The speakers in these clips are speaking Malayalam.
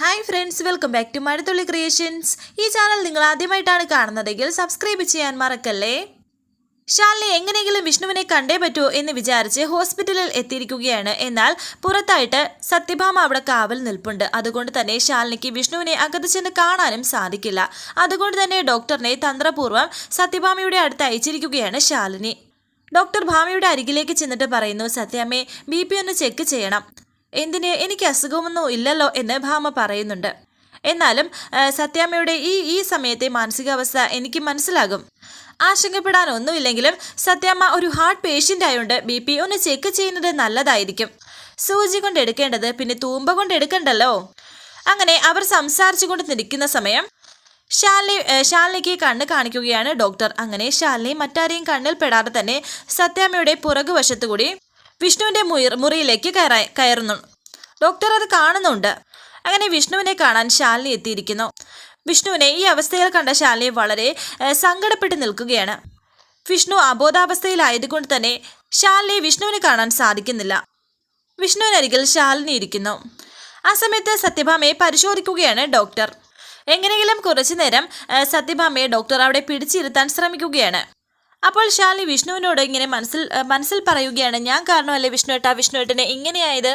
Hi friends welcome back to Mazhathulli creations ഈ ചാനൽ നിങ്ങൾ ആദ്യമായിട്ടാണ് കാണുന്നതെങ്കിൽ സബ്സ്ക്രൈബ് ചെയ്യാൻ മറക്കല്ലേ? ശാലിനി എങ്ങനെയെങ്കിലും വിഷ്ണുവിനെ കണ്ടേ പറ്റൂ എന്ന് വിചാരിച്ച് ഹോസ്പിറ്റലിൽ എത്തിയിരിക്കുകയാണ്. എന്നാൽ പുറത്തായിട്ട് സത്യഭാമ അവിടെ കാവൽ നിൽപ്പുണ്ട്. അതുകൊണ്ട് തന്നെ ശാലിനിക്ക് വിഷ്ണുവിനെ അകത്ത് ചെന്ന് കാണാനും സാധിക്കില്ല. അതുകൊണ്ട് തന്നെ ഡോക്ടറിനെ തന്ത്രപൂർവം സത്യഭാമയുടെ അടുത്ത് അയച്ചിരിക്കുകയാണ് ശാലിനി. ഡോക്ടർ ഭാമയുടെ അരികിലേക്ക് ചെന്നിട്ട് പറയുന്നു സത്യാമ്മേ ബി പി ഒന്ന് ചെക്ക് ചെയ്യണം. എന്തിന്? എനിക്ക് അസുഖമൊന്നും ഇല്ലല്ലോ എന്ന് ഭാമ പറയുന്നുണ്ട്. എന്നാലും സത്യാമ്മയുടെ ഈ ഈ സമയത്തെ മാനസികാവസ്ഥ എനിക്ക് മനസ്സിലാകും. ആശങ്കപ്പെടാനൊന്നുമില്ലെങ്കിലും സത്യാമ്മ ഒരു ഹാർട്ട് പേഷ്യന്റ് ആയതുകൊണ്ട് ബി പി ഒന്ന് ചെക്ക് ചെയ്യുന്നത് നല്ലതായിരിക്കും. സൂചി കൊണ്ട് എടുക്കേണ്ടത് പിന്നെ തൂമ്പ കൊണ്ട് എടുക്കണ്ടല്ലോ അങ്ങനെ അവർ സംസാരിച്ചുകൊണ്ട് നിൽക്കുന്ന സമയം ശാലിനി ഷാലിനിക്ക് കണ്ണ് കാണിക്കുകയാണ് ഡോക്ടർ. അങ്ങനെ ശാലിനി മറ്റാരെയും കണ്ണിൽ പെടാതെ തന്നെ സത്യാമ്മയുടെ പുറകുവശത്തുകൂടി വിഷ്ണുവിന്റെ മുയർ- മുറിയിലേക്ക് കയറാ കയറുന്നു. ഡോക്ടർ അത് കാണുന്നുണ്ട്. അങ്ങനെ വിഷ്ണുവിനെ കാണാൻ ശാലിനി എത്തിയിരിക്കുന്നു. വിഷ്ണുവിനെ ഈ അവസ്ഥയിൽ കണ്ട ശാലിനി വളരെ സങ്കടപ്പെട്ട് നിൽക്കുകയാണ്. വിഷ്ണു അബോധാവസ്ഥയിലായതുകൊണ്ട് തന്നെ ശാലിനി വിഷ്ണുവിനെ കാണാൻ സാധിക്കുന്നില്ല. വിഷ്ണുവിനരികിൽ ശാലിനി ഇരിക്കുന്നു. ആ സമയത്ത് സത്യഭാമയെ പരിശോധിക്കുകയാണ് ഡോക്ടർ. എങ്ങനെയെങ്കിലും കുറച്ചു നേരം സത്യഭാമയെ ഡോക്ടർ അവിടെ പിടിച്ചിരുത്താൻ ശ്രമിക്കുകയാണ്. അപ്പോൾ ശാലിനി വിഷ്ണുവിനോട് ഇങ്ങനെ മനസ്സിൽ മനസ്സിൽ പറയുകയാണ് ഞാൻ കാരണമല്ലേ വിഷ്ണുവേട്ട വിഷ്ണുവേട്ടനെ ഇങ്ങനെയായത്?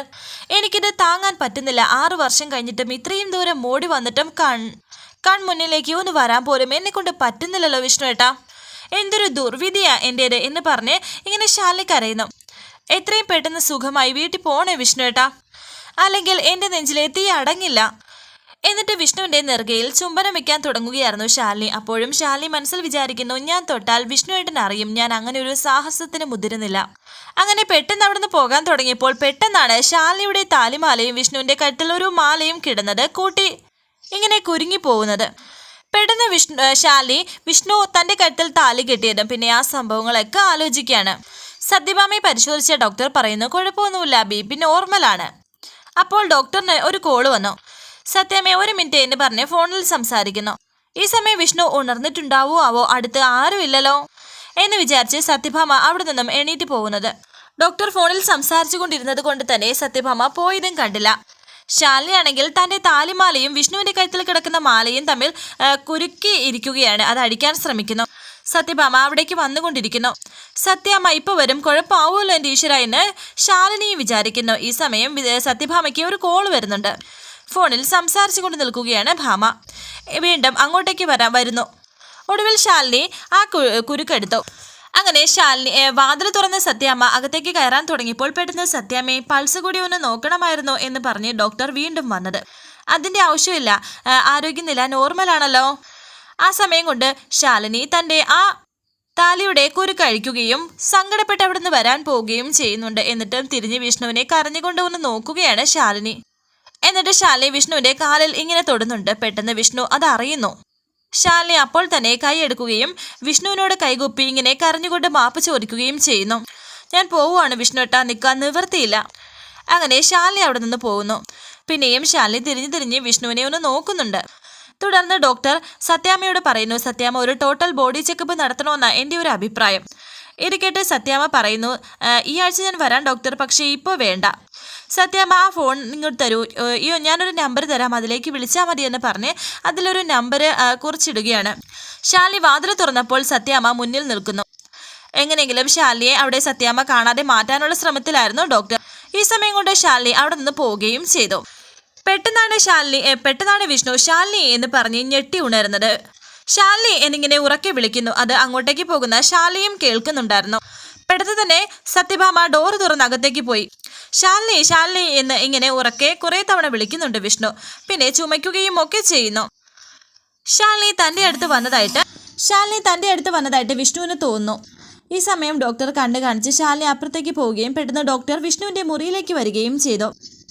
എനിക്കിത് താങ്ങാൻ പറ്റുന്നില്ല. ആറു വർഷം കഴിഞ്ഞിട്ടും ഇത്രയും ദൂരം മോടി വന്നിട്ടും കൺ കൺമുന്നിലേക്ക് ഒന്ന് വരാൻ പോലും എന്നെ കൊണ്ട് പറ്റുന്നില്ലല്ലോ വിഷ്ണുവേട്ട. എന്തൊരു ദുർവിധിയാ എന്റേത് എന്ന് പറഞ്ഞ് ഇങ്ങനെ ശാലിനി കരയുന്നു. എത്രയും പെട്ടെന്ന് സുഖമായി വീട്ടിൽ പോണേ വിഷ്ണുവേട്ടാ. അല്ലെങ്കിൽ എന്റെ നെഞ്ചിലെ തീ അടങ്ങില്ല. എന്നിട്ട് വിഷ്ണുവിന്റെ നെറുകയിൽ ചുംബനം വെക്കാൻ തുടങ്ങുകയായിരുന്നു ശാലിനി. അപ്പോഴും ശാലിനി മനസ്സിൽ വിചാരിക്കുന്നു ഞാൻ തൊട്ടാൽ വിഷ്ണുവേട്ടൻ അറിയും. ഞാൻ അങ്ങനെ ഒരു സാഹസത്തിന് മുതിരുന്നില്ല. അങ്ങനെ പെട്ടെന്ന് അവിടുന്ന് പോകാൻ തുടങ്ങിയപ്പോൾ പെട്ടെന്നാണ് ശാലിനിയുടെ താലിമാലയും വിഷ്ണുവിന്റെ കരുത്തിൽ ഒരു മാലയും കിടന്നത് കൂട്ടി ഇങ്ങനെ കുരുങ്ങി പോകുന്നത്. പെട്ടെന്ന് വിഷ്ണു ഷാലി വിഷ്ണു തന്റെ കഴുത്തിൽ താലി കെട്ടിയതും പിന്നെ ആ സംഭവങ്ങളൊക്കെ ആലോചിക്കുകയാണ്. സത്യഭാമയെ പരിശോധിച്ച ഡോക്ടർ പറയുന്നു കുഴപ്പമൊന്നുമില്ല ബി പി നോർമലാണ് അപ്പോൾ ഡോക്ടറിന് ഒരു കോൾ വന്നു. സത്യമേ ഒരു മിനിറ്റ് എന്ന് പറഞ്ഞ് ഫോണിൽ സംസാരിക്കുന്നു. ഈ സമയം വിഷ്ണു ഉണർന്നിട്ടുണ്ടാവോ ആവോ അടുത്ത് ആരും ഇല്ലല്ലോ എന്ന് വിചാരിച്ച് സത്യഭാമ അവിടെ നിന്നും എണീറ്റ് പോകുന്നത്. ഡോക്ടർ ഫോണിൽ സംസാരിച്ചു കൊണ്ടിരുന്നത് കൊണ്ട് തന്നെ സത്യഭാമ പോയതും കണ്ടില്ല. ശാലിനിയാണെങ്കിൽ തന്റെ താലിമാലയും വിഷ്ണുവിന്റെ കഴുത്തിൽ കിടക്കുന്ന മാലയും തമ്മിൽ കുരുക്കി ഇരിക്കുകയാണ്. അത് അടിക്കാൻ ശ്രമിക്കുന്നു. സത്യഭാമ അവിടേക്ക് വന്നുകൊണ്ടിരിക്കുന്നു. സത്യാമ്മ ഇപ്പൊ വരും. കുഴപ്പമാവുമല്ലോ എന്റെ ഈശ്വര എന്ന് ശാലിനിയും വിചാരിക്കുന്നു. ഈ സമയം സത്യഭാമയ്ക്ക് ഒരു കോൾ വരുന്നുണ്ട്. ഫോണിൽ സംസാരിച്ചുകൊണ്ട് നിൽക്കുകയാണ് ഭാമ. വീണ്ടും അങ്ങോട്ടേക്ക് വരാൻ വരുന്നു. ഒടുവിൽ ശാലിനി ആ കുരുക്കെടുത്തു. അങ്ങനെ ശാലിനി വാതിൽ തുറന്ന് സത്യാമ്മ അകത്തേക്ക് കയറാൻ തുടങ്ങിയപ്പോൾ പെട്ടെന്ന് സത്യാമ്മയെ പൾസ് കൂടി ഒന്ന് നോക്കണമായിരുന്നു എന്ന് പറഞ്ഞ് ഡോക്ടർ വീണ്ടും വന്നത്. അതിന്റെ ആവശ്യമില്ല. ആരോഗ്യനില നോർമലാണല്ലോ ആ സമയം കൊണ്ട് ശാലിനി തന്റെ ആ താലിയുടെ കുരുക്കഴിക്കുകയും സങ്കടപ്പെട്ട് അവിടുന്ന് വരാൻ പോവുകയും ചെയ്യുന്നുണ്ട്. എന്നിട്ടും തിരിഞ്ഞ് വിഷ്ണുവിനെ കരഞ്ഞുകൊണ്ട് ഒന്ന് നോക്കുകയാണ് ശാലിനി. എന്നിട്ട് ശാലി വിഷ്ണുവിന്റെ കാലിൽ ഇങ്ങനെ തൊടുന്നുണ്ട്. പെട്ടെന്ന് വിഷ്ണു അത് അറിയുന്നു. ശാലിനി അപ്പോൾ തന്നെ കൈയെടുക്കുകയും വിഷ്ണുവിനോട് കൈകുപ്പി ഇങ്ങനെ കരഞ്ഞുകൊണ്ട് മാപ്പ് ചോദിക്കുകയും ചെയ്യുന്നു. ഞാൻ പോവുകയാണ് വിഷ്ണുട്ട നിൽക്കാൻ നിവൃത്തിയില്ല. അങ്ങനെ ശാലി അവിടെ നിന്ന് പോകുന്നു. പിന്നെയും ശാലി തിരിഞ്ഞു തിരിഞ്ഞ് വിഷ്ണുവിനെ ഒന്ന് നോക്കുന്നുണ്ട്. തുടർന്ന് ഡോക്ടർ സത്യാമ്മയോട് പറയുന്നു സത്യാമ്മ ഒരു ടോട്ടൽ ബോഡി ചെക്കപ്പ് നടത്തണമെന്നാണ് എന്റെ ഒരു അഭിപ്രായം. ഇത് കേട്ട് സത്യാമ്മ പറയുന്നു ഈ ആഴ്ച ഞാൻ വരാം ഡോക്ടർ പക്ഷേ ഇപ്പോൾ വേണ്ട. സത്യാമ്മ ആ ഫോൺ നിങ്ങൾ തരൂ. അയ്യോ ഞാനൊരു നമ്പർ തരാം. അതിലേക്ക് വിളിച്ചാൽ മതി എന്ന് പറഞ്ഞ് അതിലൊരു നമ്പർ കുറിച്ചിടുകയാണ്. ശാലി വാതിൽ തുറന്നപ്പോൾ സത്യാമ്മ മുന്നിൽ നിൽക്കുന്നു. എങ്ങനെയെങ്കിലും ശാലിയെ അവിടെ സത്യാമ്മ കാണാതെ മാറ്റാനുള്ള ശ്രമത്തിലായിരുന്നു ഡോക്ടർ. ഈ സമയം കൊണ്ട് ശാലിനി അവിടെ നിന്ന് പോവുകയും ചെയ്തു. പെട്ടെന്നാണ് ശാലിനി പെട്ടെന്നാണ് വിഷ്ണു ശാലിനി എന്ന് പറഞ്ഞ് ഞെട്ടി ഉണരുന്നത് ശാലിനി എന്നിങ്ങനെ ഉറക്കെ വിളിക്കുന്നു. അത് അങ്ങോട്ടേക്ക് പോകുന്ന ശാലിയും കേൾക്കുന്നുണ്ടായിരുന്നു. പെട്ടെന്ന് തന്നെ സത്യഭാമ ഡോർ തുറന്ന് അകത്തേക്ക് പോയി. ശാലിനി ശാലിനി എന്ന് ഇങ്ങനെ ഉറക്കെ കുറെ തവണ വിളിക്കുന്നുണ്ട് വിഷ്ണു. പിന്നെ ചുമയ്ക്കുകയും ഒക്കെ ചെയ്യുന്നു. ശാലിനി തന്റെ അടുത്ത് വന്നതായിട്ട് ശാലിനി തന്റെ അടുത്ത് വന്നതായിട്ട് വിഷ്ണുവിന് തോന്നുന്നു. ഈ സമയം ഡോക്ടർ കണ്ടു കാണിച്ച് ശാലിനി അപ്പുറത്തേക്ക് പോവുകയും പെട്ടെന്ന് ഡോക്ടർ വിഷ്ണുവിന്റെ മുറിയിലേക്ക് വരികയും ചെയ്തു.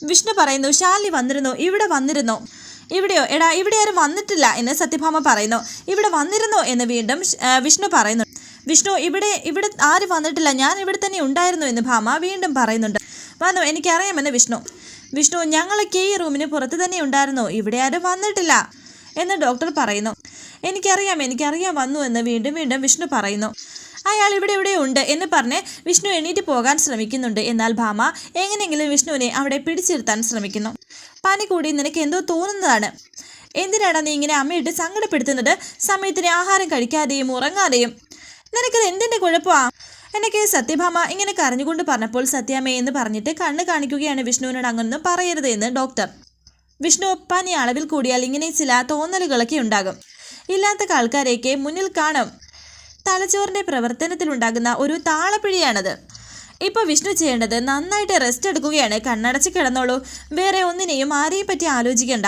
വിഷ്ണു പറയുന്നു ശാലിനി വന്നിരുന്നു ഇവിടെ വന്നിരുന്നു. ഇവിടെയോ? എടാ ഇവിടെ ആരും വന്നിട്ടില്ല എന്ന് സത്യഭാമ പറയുന്നു. ഇവിടെ വന്നിരുന്നു എന്ന് വീണ്ടും വിഷ്ണു പറയുന്നു. വിഷ്ണു ഇവിടെ ഇവിടെ ആരും വന്നിട്ടില്ല. ഞാൻ ഇവിടെ തന്നെ ഉണ്ടായിരുന്നു എന്ന് ഭാമ വീണ്ടും പറയുന്നുണ്ട്. വന്നു എനിക്കറിയാമെന്ന് വിഷ്ണു. വിഷ്ണു ഞങ്ങളൊക്കെ ഈ റൂമിന് പുറത്ത് തന്നെ ഉണ്ടായിരുന്നു. ഇവിടെ ആരും വന്നിട്ടില്ല എന്ന് ഡോക്ടർ പറയുന്നു. എനിക്കറിയാം എനിക്കറിയാം വന്നു എന്ന് വീണ്ടും വീണ്ടും വിഷ്ണു പറയുന്നു. അയാൾ ഇവിടെ ഇവിടെ ഉണ്ട് എന്ന് പറഞ്ഞ് വിഷ്ണു എണീറ്റ് പോകാൻ ശ്രമിക്കുന്നുണ്ട്. എന്നാൽ ഭാമ എങ്ങനെയെങ്കിലും വിഷ്ണുവിനെ അവിടെ പിടിച്ചിരുത്താൻ ശ്രമിക്കുന്നു. പനി കൂടി നിനക്ക് എന്തോ തോന്നുന്നതാണ്. എന്തിനാണ് നീ ഇങ്ങനെ അമ്മയിട്ട് സങ്കടപ്പെടുത്തുന്നത്? സമയത്തിന് ആഹാരം കഴിക്കാതെയും ഉറങ്ങാതെയും. നിനക്കത് എന്തിന്റെ കുഴപ്പമാ? എനിക്ക് സത്യഭാമ ഇങ്ങനെ കരഞ്ഞുകൊണ്ട് പറഞ്ഞപ്പോൾ സത്യാമേ എന്ന് പറഞ്ഞിട്ട് കണ്ണ് കാണിക്കുകയാണ് വിഷ്ണുവിനോട് അങ്ങനൊന്നും പറയരുത് എന്ന് ഡോക്ടർ. വിഷ്ണു പനി അളവിൽ കൂടിയാൽ ഇങ്ങനെ ചില തോന്നലുകളൊക്കെ ഉണ്ടാകും. ഇല്ലാത്ത ആൾക്കാരെയൊക്കെ മുന്നിൽ കാണും. പ്രവർത്തനത്തിൽ പ്രവർത്തനത്തിലുണ്ടാകുന്ന ഒരു താളപ്പിഴിയാണത്. ഇപ്പോൾ വിഷ്ണു ചെയ്യേണ്ടത് നന്നായിട്ട് റെസ്റ്റ് എടുക്കുകയാണ്. കണ്ണടച്ച് കിടന്നോളൂ. വേറെ ഒന്നിനെയും ആരെയും പറ്റി ആലോചിക്കേണ്ട.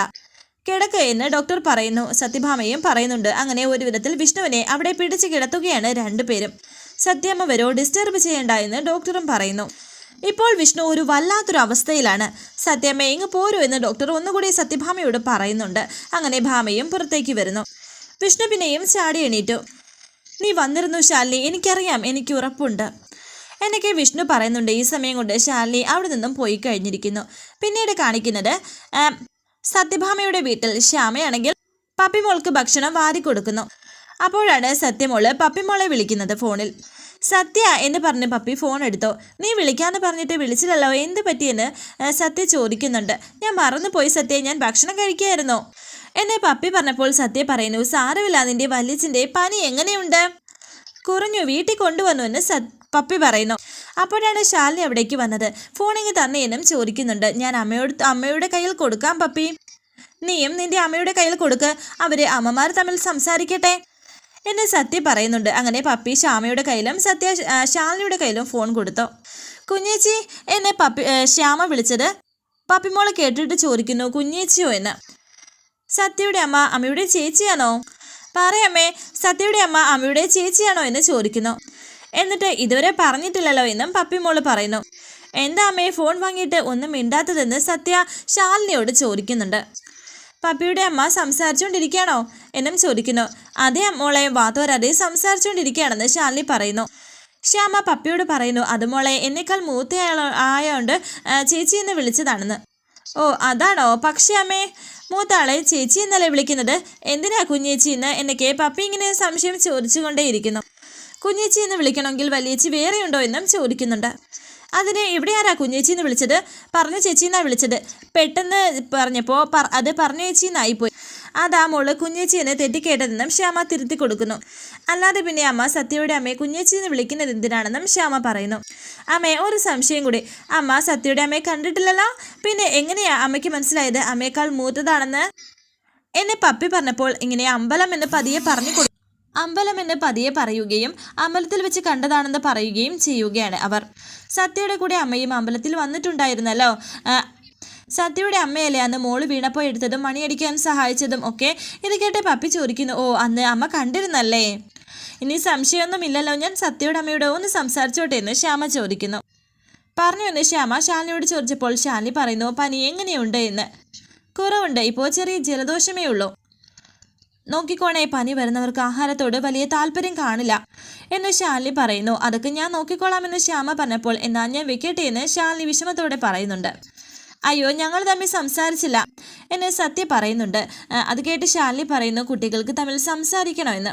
കിടക്ക എന്ന് ഡോക്ടർ പറയുന്നു. സത്യഭാമയും പറയുന്നുണ്ട്. അങ്ങനെ ഒരു വിധത്തിൽ വിഷ്ണുവിനെ അവിടെ പിടിച്ച് കിടത്തുകയാണ് രണ്ടുപേരും. സത്യമ്മ വരോ ഡിസ്റ്റർബ് ചെയ്യണ്ട എന്ന് ഡോക്ടറും പറയുന്നു. ഇപ്പോൾ വിഷ്ണു ഒരു വല്ലാത്തൊരു അവസ്ഥയിലാണ് സത്യമ്മ ഇങ്ങ് പോരൂ എന്ന് ഡോക്ടർ ഒന്നുകൂടി സത്യഭാമയോട് പറയുന്നുണ്ട്. അങ്ങനെ ഭാമയും പുറത്തേക്ക് വരുന്നു. വിഷ്ണു പിന്നെയും ചാടി എണീറ്റു. നീ വന്നിരുന്നു ശാലിനി എനിക്കറിയാം എനിക്ക് ഉറപ്പുണ്ട്. എന്നൊക്കെ വിഷ്ണു പറയുന്നുണ്ട്. ഈ സമയം കൊണ്ട് ശാലിനി അവിടെ നിന്നും പോയി കഴിഞ്ഞിരിക്കുന്നു. പിന്നീട് കാണിക്കുന്നത് സത്യഭാമയുടെ വീട്ടിൽ ശ്യാമയാണെങ്കിൽ പപ്പിമോൾക്ക് ഭക്ഷണം വാരി കൊടുക്കുന്നു. അപ്പോഴാണ് സത്യമോൾ പപ്പിമോളെ വിളിക്കുന്നത് ഫോണിൽ. സത്യ എന്ന് പറഞ്ഞ് പപ്പി ഫോൺ എടുത്തോ. നീ വിളിക്കാന്ന് പറഞ്ഞിട്ട് വിളിച്ചില്ലല്ലോ. എന്ത് പറ്റിയെന്ന്? സത്യ ചോദിക്കുന്നുണ്ട്. ഞാൻ മറന്നുപോയി സത്യ. ഞാൻ ഭക്ഷണം കഴിക്കുകയായിരുന്നോ എന്നെ പപ്പി പറഞ്ഞപ്പോൾ സത്യ പറയുന്നു സാരമില്ല. നിന്റെ വല്യച്ഛന്റെ പനി എങ്ങനെയുണ്ട്? കുറഞ്ഞു. വീട്ടിൽ കൊണ്ടുവന്നു എന്ന് പപ്പി പറയുന്നു. അപ്പോഴാണ് ശാലിനി അവിടേക്ക് വന്നത്. ഫോണിങ് തന്നെയെന്നും ചോദിക്കുന്നുണ്ട്. ഞാൻ അമ്മയോട് അമ്മയുടെ കയ്യിൽ കൊടുക്കാം പപ്പി. നീയും നിന്റെ അമ്മയുടെ കയ്യിൽ കൊടുക്ക്. അവർ അമ്മമാർ തമ്മിൽ സംസാരിക്കട്ടെ. എന്ന് സത്യ പറയുന്നുണ്ട്. അങ്ങനെ പപ്പി ശ്യാമയുടെ കയ്യിലും സത്യ ശാലിനിയുടെ കയ്യിലും ഫോൺ കൊടുത്തു. കുഞ്ഞേച്ചി എന്നെ പപ്പി ശ്യാമ വിളിച്ചത് പപ്പിമോളെ കേട്ടിട്ട് ചോദിക്കുന്നു കുഞ്ഞേച്ചിയോ എന്ന്? സത്യയുടെ അമ്മ അമ്മയുടെ ചേച്ചിയാണോ? പറയമ്മേ സത്യയുടെ അമ്മ അമ്മയുടെ ചേച്ചിയാണോ എന്ന് ചോദിക്കുന്നു. എന്നിട്ട് ഇതുവരെ പറഞ്ഞിട്ടില്ലല്ലോ എന്നും പപ്പിമോൾ പറയുന്നു. എന്താ അമ്മേ ഫോൺ വാങ്ങിയിട്ട് ഒന്നും മിണ്ടാത്തതെന്ന് സത്യ ശാലിനിയോട് ചോദിക്കുന്നുണ്ട്. പപ്പിയുടെ അമ്മ സംസാരിച്ചുകൊണ്ടിരിക്കുകയാണോ എന്നും ചോദിക്കുന്നു. അതേ അമ്മോളെ വാത്തോരാതെ സംസാരിച്ചുകൊണ്ടിരിക്കുകയാണെന്ന് ശാലിനി പറയുന്നു. ശ്യാമ പപ്പിയോട് പറയുന്നു അതുമോളെ എന്നേക്കാൾ മൂത്തയാൾ ആയതുകൊണ്ട് ചേച്ചി എന്ന് വിളിച്ചതാണെന്ന്. ഓ അതാണോ? പക്ഷേ അമ്മേ മൂത്താളെ ചേച്ചി എന്നല്ലേ വിളിക്കുന്നത്? എന്തിനാ കുഞ്ഞേച്ചി എന്ന് എന്നൊക്കെ പപ്പി ഇങ്ങനെ സംശയം ചോദിച്ചുകൊണ്ടേയിരിക്കുന്നു. കുഞ്ഞേച്ചി എന്ന് വിളിക്കണമെങ്കിൽ വലിയേച്ചി വേറെയുണ്ടോ എന്നും ചോദിക്കുന്നുണ്ട്. അതിന് ഇവിടെ ആരാ കുഞ്ഞേച്ചി എന്ന് വിളിച്ചത്? പറഞ്ഞ ചേച്ചി എന്നാ വിളിച്ചത്. പെട്ടെന്ന് പറഞ്ഞപ്പോൾ പറ അത് പറഞ്ഞ ചേച്ചി എന്നായിപ്പോയി അതാ മോൾ കുഞ്ഞേച്ചി എന്ന് തെറ്റിക്കേട്ടതെന്നും ശ്യാമ തിരുത്തി കൊടുക്കുന്നു. അല്ലാതെ പിന്നെ അമ്മ സത്യയുടെ അമ്മയെ കുഞ്ഞേച്ചി എന്ന് വിളിക്കുന്നത് എന്തിനാണെന്നും ശ്യാമ പറയുന്നു. അമ്മേ ഒരു സംശയം കൂടി. അമ്മ സത്യയുടെ അമ്മയെ കണ്ടിട്ടില്ലല്ലോ? പിന്നെ എങ്ങനെയാ അമ്മയ്ക്ക് മനസ്സിലായത്? അമ്മയേക്കാൾ മൂത്തതാണെന്ന്? എന്നെ പപ്പി പറഞ്ഞപ്പോൾ ഇങ്ങനെ അമ്പലം എന്ന് പതിയെ പറഞ്ഞു അമ്പലം എന്ന് പതിയെ പറയുകയും അമ്പലത്തിൽ വെച്ച് കണ്ടതാണെന്ന് പറയുകയും ചെയ്യുകയാണ് അവർ. സത്യയുടെ കൂടെ അമ്മയും അമ്പലത്തിൽ വന്നിട്ടുണ്ടായിരുന്നല്ലോ. സത്യയുടെ അമ്മയല്ലേ അന്ന് മോൾ വീണപ്പോൾ എടുത്തതും മണിയടിക്കാൻ സഹായിച്ചതും ഒക്കെ? ഇത് കേട്ട് പപ്പി ചോദിക്കുന്നു ഓ അന്ന് അമ്മ കണ്ടിരുന്നല്ലേ? ഇനി സംശയമൊന്നുമില്ലല്ലോ ഞാൻ സത്യയുടെ അമ്മയോട് ഒന്ന് സംസാരിച്ചോട്ടെ എന്ന് ശ്യാമ ചോദിക്കുന്നു. പറഞ്ഞു എന്ന് ശ്യാമ ശാലിനിയോട് ചോദിച്ചപ്പോൾ ശാലിനി പറയുന്നു പനി എങ്ങനെയുണ്ട്? എന്ന്. കുറവുണ്ട്. ഇപ്പോൾ ചെറിയ ജലദോഷമേ ഉള്ളൂ. നോക്കിക്കോണേ പനി വരുന്നവർക്ക് ആഹാരത്തോട് വലിയ താല്പര്യം കാണില്ല. എന്ന് ശാലിനി പറയുന്നു. അതൊക്കെ ഞാൻ നോക്കിക്കോളാമെന്ന് ശ്യാമ പറഞ്ഞപ്പോൾ എന്നാൽ ഞാൻ വെക്കട്ടെ എന്ന് ശാലിനി വിഷമത്തോടെ പറയുന്നുണ്ട്. അയ്യോ ഞങ്ങൾ തമ്മിൽ സംസാരിച്ചില്ല എന്ന് സത്യ പറയുന്നുണ്ട്. അത് കേട്ട് ശാലിനി പറയുന്നു കുട്ടികൾക്ക് തമ്മിൽ സംസാരിക്കണമെന്ന്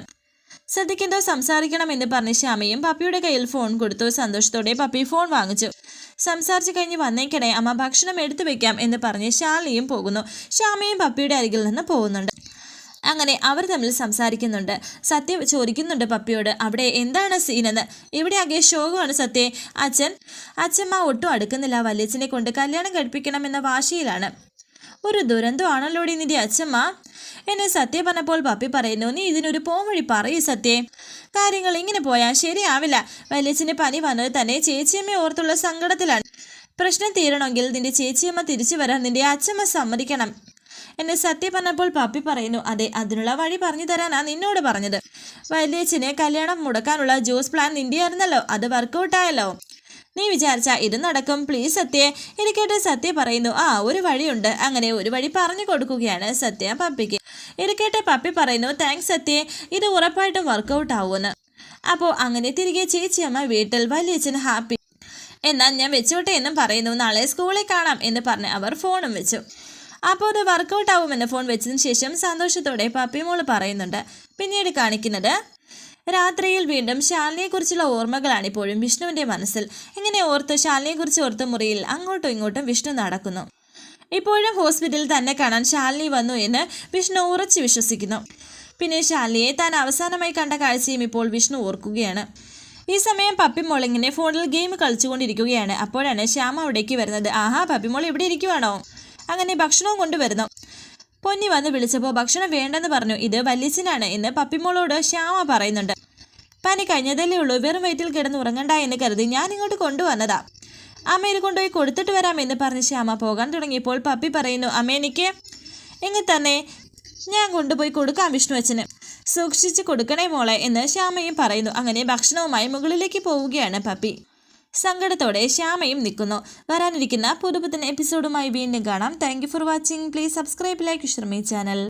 സത്യക്കെന്തോ സംസാരിക്കണമെന്ന് പറഞ്ഞ് ശ്യാമയും പപ്പിയുടെ കയ്യിൽ ഫോൺ കൊടുത്തു. സന്തോഷത്തോടെ പപ്പി ഫോൺ വാങ്ങിച്ചു. സംസാരിച്ചു കഴിഞ്ഞ് വന്നേക്കണേ അമ്മ ഭക്ഷണം എടുത്തു വെക്കാം എന്ന് പറഞ്ഞ് ശാലിനിയും പോകുന്നു. ശ്യാമയും പപ്പിയുടെ അരികിൽ നിന്ന് പോകുന്നുണ്ട്. അങ്ങനെ അവർ തമ്മിൽ സംസാരിക്കുന്നുണ്ട്. സത്യ ചോദിക്കുന്നുണ്ട് പപ്പിയോട് അവിടെ എന്താണ് സീനെന്ന്? ഇവിടെ ആകെ ശോകമാണ് സത്യേ. അച്ഛൻ അച്ഛമ്മ ഒട്ടും അടുക്കുന്നില്ല. വല്യച്ഛനെ കൊണ്ട് കല്യാണം കഴിപ്പിക്കണമെന്ന വാശിയിലാണ്. ഒരു ദുരന്തമാണല്ലോടി നിന്റെ അച്ഛമ്മ. എന്നെ സത്യ പറഞ്ഞപ്പോൾ പപ്പി പറയുന്നു നീ ഇതിനൊരു പോംവഴി പറയൂ സത്യേ. കാര്യങ്ങൾ ഇങ്ങനെ പോയാൽ ശരിയാവില്ല. വല്യച്ഛന് പനി വന്നത് തന്നെ ചേച്ചിയമ്മയെ ഓർത്തുള്ള സങ്കടത്തിലാണ്. പ്രശ്നം തീരണമെങ്കിൽ നിന്റെ ചേച്ചിയമ്മ തിരിച്ചു വരാൻ നിന്റെ അച്ഛമ്മ സമ്മതിക്കണം. എന്നെ സത്യ പറഞ്ഞപ്പോൾ പപ്പി പറയുന്നു അതെ അതിനുള്ള വഴി പറഞ്ഞു തരാനാ നിന്നോട് പറഞ്ഞത്. വലിയച്ഛനെ കല്യാണം മുടക്കാനുള്ള ജ്യൂസ് പ്ലാൻ നിന്റെ ആയിരുന്നല്ലോ അത് വർക്കൗട്ടായല്ലോ നീ വിചാരിച്ച ഇത് നടക്കും. പ്ലീസ് സത്യെ ഇരിക്കട്ടെ കേട്ട് സത്യ പറയുന്നു ആ ഒരു വഴിയുണ്ട്. അങ്ങനെ ഒരു വഴി പറഞ്ഞു കൊടുക്കുകയാണ് സത്യ പപ്പിക്ക്. ഇരിക്കട്ടെ കേട്ട് പപ്പി പറയുന്നു താങ്ക്സ് സത്യെ ഇത് ഉറപ്പായിട്ടും വർക്കൗട്ട് ആവുമെന്ന്. അപ്പോൾ അങ്ങനെ തിരികെ ചേച്ചിയമ്മ വീട്ടിൽ വലിയച്ഛൻ ഹാപ്പി എന്നാൽ ഞാൻ വെച്ചോട്ടെ എന്നും പറയുന്നു നാളെ സ്കൂളിൽ കാണാം എന്ന് പറഞ്ഞ് അവർ ഫോണും വെച്ചു. അപ്പോൾ അത് വർക്കൗട്ട് ആവുമെന്ന് ഫോൺ വെച്ചതിന് ശേഷം സന്തോഷത്തോടെ പപ്പിമോൾ പറയുന്നുണ്ട്. പിന്നീട് കാണിക്കുന്നത് രാത്രിയിൽ വീണ്ടും ശാലിനിയെക്കുറിച്ചുള്ള ഓർമ്മകളാണ് ഇപ്പോഴും വിഷ്ണുവിന്റെ മനസ്സിൽ. ഇങ്ങനെ ഓർത്ത് ശാലിനിയെക്കുറിച്ച് ഓർത്ത് മുറിയിൽ അങ്ങോട്ടും ഇങ്ങോട്ടും വിഷ്ണു നടക്കുന്നു. ഇപ്പോഴും ഹോസ്പിറ്റലിൽ തന്നെ കാണാൻ ശാലിനി വന്നു എന്ന് വിഷ്ണു ഉറച്ചു വിശ്വസിക്കുന്നു. പിന്നെ ശാലിനിയെ താൻ അവസാനമായി കണ്ട കാഴ്ചയും ഇപ്പോൾ വിഷ്ണു ഓർക്കുകയാണ്. ഈ സമയം പപ്പിമോൾ ഇങ്ങനെ ഫോണിൽ ഗെയിം കളിച്ചുകൊണ്ടിരിക്കുകയാണ്. അപ്പോഴാണ് ശ്യാമ അവിടേക്ക് വരുന്നത്. ആഹാ പപ്പിമോൾ ഇവിടെ ഇരിക്കുവാണോ? അങ്ങനെ ഭക്ഷണവും കൊണ്ടുവരുന്നു. പൊന്നി വന്ന് വിളിച്ചപ്പോൾ ഭക്ഷണം വേണ്ടെന്ന് പറഞ്ഞു. ഇത് വല്യച്ഛനാണ് എന്ന് പപ്പിമോളോട് ശ്യാമ പറയുന്നുണ്ട്. പനി കഴിഞ്ഞതല്ലേ ഉള്ളൂ. വെറും വയറ്റിൽ കിടന്ന് ഉറങ്ങണ്ട എന്ന് കരുതി ഞാൻ ഇങ്ങോട്ട് കൊണ്ടുവന്നതാ. അമ്മയിൽ കൊണ്ടുപോയി കൊടുത്തിട്ട് വരാം എന്ന് പറഞ്ഞ് ശ്യാമ പോകാൻ തുടങ്ങിയപ്പോൾ പപ്പി പറയുന്നു അമ്മേനിക്ക് എങ്കിൽ തന്നെ ഞാൻ കൊണ്ടുപോയി കൊടുക്കാം വിഷ്ണു അച്ഛന് സൂക്ഷിച്ച് കൊടുക്കണേ മോളെ എന്ന് ശ്യാമയും പറയുന്നു. അങ്ങനെ ഭക്ഷണവുമായി മുകളിലേക്ക് പോവുകയാണ് പപ്പി. സങ്കടത്തോടെ ശ്യാമയും നിൽക്കുന്നു. വരാനിരിക്കുന്ന പുതുപുത്തൻ എപ്പിസോഡുമായി വീണ്ടും കാണാം. Thank for watching please subscribe like Sharmi channel